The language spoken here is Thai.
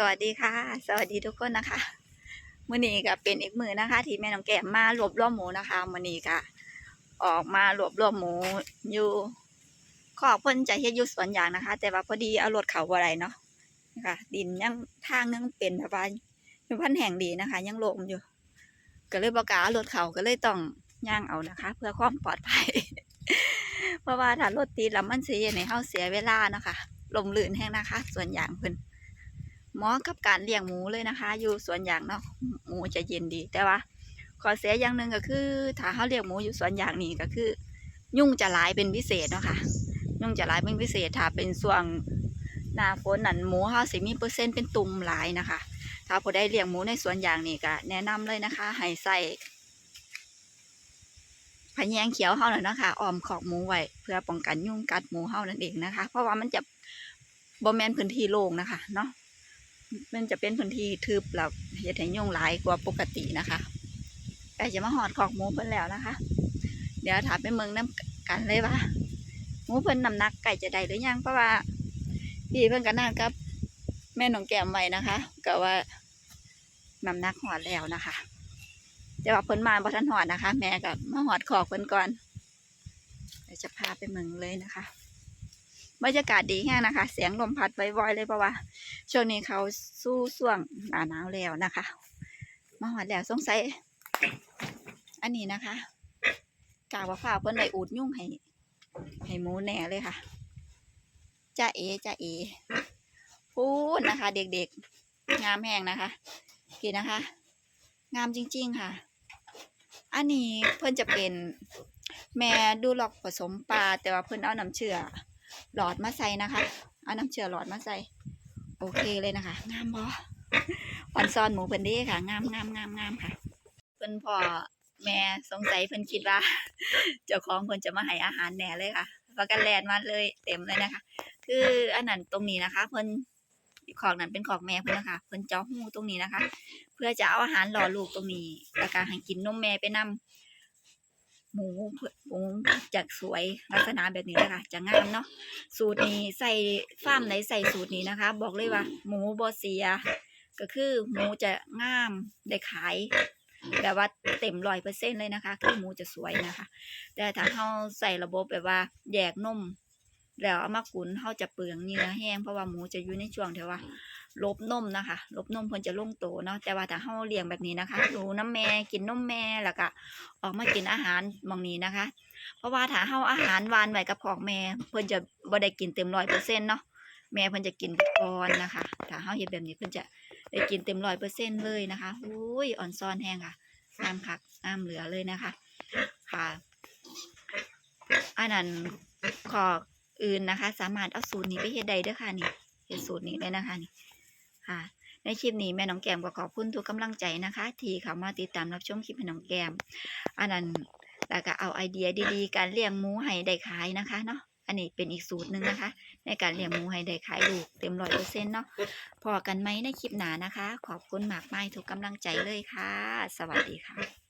สวัสดีค่ะ สวัสดีทุกคนนะคะมือนี้ก็เป็นอีกมือนะคะ ที่แม่น้องแก้มมารวบรวมหมูนะคะมือนี้ก็ออกมารวบรวมหมูอยู่ขอบเพิ่นจะเฮ็ดอยู่สวนยางนะคะ แต่ว่าพอดีเอารถเขาบ่ได้เนาะนะคะดินยังทางยังเป็นแบบว่ายังพันแห่งดีนะคะ ยังโล่งอยู่ ก็เลยบ่กาเอารถเขาก็เลยต้องย่างเอานะคะ เพื่อความปลอดภัย เพราะว่าถ้ารถติดแล้วมันเฮ็ดให้เฮาเสียเวลาเนาะค่ะลมลื่นแฮงนะคะ ส่วนยางเพิ่น เหมาะกับการเลี้ยงหมูเลยนะคะ อยู่สวนยางเนาะหมูจะเย็นดีแต่ว่าข้อเสียอย่างหนึ่งก็คือ ถ้าเขาเลี้ยงหมูอยู่สวนยางนี่ก็คือ ยุ่งจะหลายเป็นพิเศษเนาะค่ะ ยุ่งจะหลายเป็นพิเศษถ้าเป็นช่วงหน้าฝนนั่นหมูเขาสิมีเปอร์เซ็นต์เป็นตุ่มหลายนะคะ ถ้าผู้ใดเลี้ยงหมูในสวนยางนี่ก็แนะนำเลยนะคะให้ใส่พะแยงเขียวเฮาน่ะเนาะคะอ้อมขอกหมูไว้เพื่อป้องกันยุ่งกัดหมูเฮานั่นเองนะคะ เพราะว่ามันจะบ่แมนพื้นที่โล่งนะคะเนาะ มันจะเป็นพื้นที่ทึบแล้วเฮ็ดให้ยุงหลายกว่าปกตินะคะใกล้จะมาหอดขอกหมูเพิ่นแล้วนะคะ เดี๋ยวถามไปเมืองน้ำกันเลยว่าหมูเพิ่นน้ำหนักไก่จะได้หรือยังเพราะว่าพี่เพิ่นก็นั่งกับ แม่หนองแก้มไว้นะคะก็ว่าน้ำหนักหอดแล้วนะคะแต่ว่าเพิ่นมาบ่ทันหอดนะคะ แม่ก็มาหอดขอกเพิ่นก่อนเดี๋ยวจะพาไปเมืองเลยนะคะ บรรยากาศดีแห้งนะคะ เสียงลมพัดบ่อยเลยเพราะว่า ช่วงนี้เขาสู้ส่วงหนาหนาวแล้วนะคะ มาหอดแล้วสงสัย อันนี้นะคะกาวว่าฝ้าวเพิ่นได้อูดยุ่งให้ให้หมูแหน่เลยค่ะจ้าเอจ้าเอพูดนะคะ เด็กๆ งามแห้งนะคะกินนะคะ งามจริง ๆค่ะ อันนี้เพิ่นจะเป็นแม่ดูหลอกผสมปลาแต่ว่าเพิ่นเอาน้ำเชื่อ หลอดมาใส่นะคะ เอาน้ำเชื่อหลอดมาใส่ โอเคเลยนะคะ งามบอ่อนซอนหมูเพิ่นด้ค่ะ งามงามงามงามค่ะ เพิ่นพ่อแม่สงสัยเพิ่นคิดว่า เจ้าของเพิ่นจะมาให้อาหารแหน่เลยค่ะประกันแลนมาเลยเต็มเลยนะคะ คืออันนั้นตรงนี้นะคะ เพิ่นของนั้นเป็นของแม่เพิ่นนะคะ เพิ่นเจาะหูตรงนี้นะคะ เพื่อจะเอาอาหารหล่อลูกตรงนี้แล้วก็ให้กินนมแม่ไปนำ หมูหมูจะสวยลักษณะแบบนี้นะคะจะงามเนาะสูตรนี้ใส่ฟาร์มไหนใส่สูตรนี้นะคะ บอกเลยว่า หมูบอเสีย ก็คือหมูจะงามได้ขายแบบว่าเต็มร้อยเปอร์เซ็นเลยนะคะ คือหมูจะสวยนะคะ แต่ถ้าเราใส่ระบบแบบว่าแยกนมแล้วเอามากุนเขาจะเปลืองเนื้อแห้งเพราะว่าหมูจะอยู่ในช่วงที่ว่า ลบนมนะคะ ลบนมเพิ่นจะลงโตเนาะแต่ว่าถ้าเฮาเลี้ยงแบบนี้นะคะดูน้ำแม่กินนมแม่แล้วก็ออกมากินอาหารมองนี้นะคะ เพราะว่าถ้าเฮาอาหารหวานไว้กับของแม่เพิ่นจะบ่ได้กินเต็มร้อยเปอร์เซ็นต์เนาะแม่เพิ่นจะกินก่อนนะคะถ้าเฮาเฮ็ดแบบนี้เพิ่นจะได้กินเต็มร้อยเปอร์เซ็นต์เลยนะคะอุ้ยอ่อนซ้อนแห้งค่ะงามคักงามเหลือเลยนะคะ ค่ะอันนั้นขออื่นนะคะ สามารถเอาสูตรนี้ไปเฮ็ดได้เด้อค่ะนี่เฮ็ดสูตรนี้เลยนะคะนี่ ค่ะ ในคลิปนี้แม่น้องแก้มก็ขอบคุณทุกกำลังใจนะคะ ที่เข้ามาติดตามรับชมคลิปแม่น้องแก้ม อันนั้นแล้วก็เอาไอเดียดีๆ การเลี้ยงหมูให้ได้ขายนะคะเนาะอันนี้เป็นอีกสูตรหนึ่งนะคะ ในการเลี้ยงหมูให้ได้ขายลูกเต็มร้อยเปอร์เซ็นต์เนาะพอกันไหมในคลิปหน้านะคะ ขอบคุณมากมายทุกกำลังใจเลยค่ะ สวัสดีค่ะ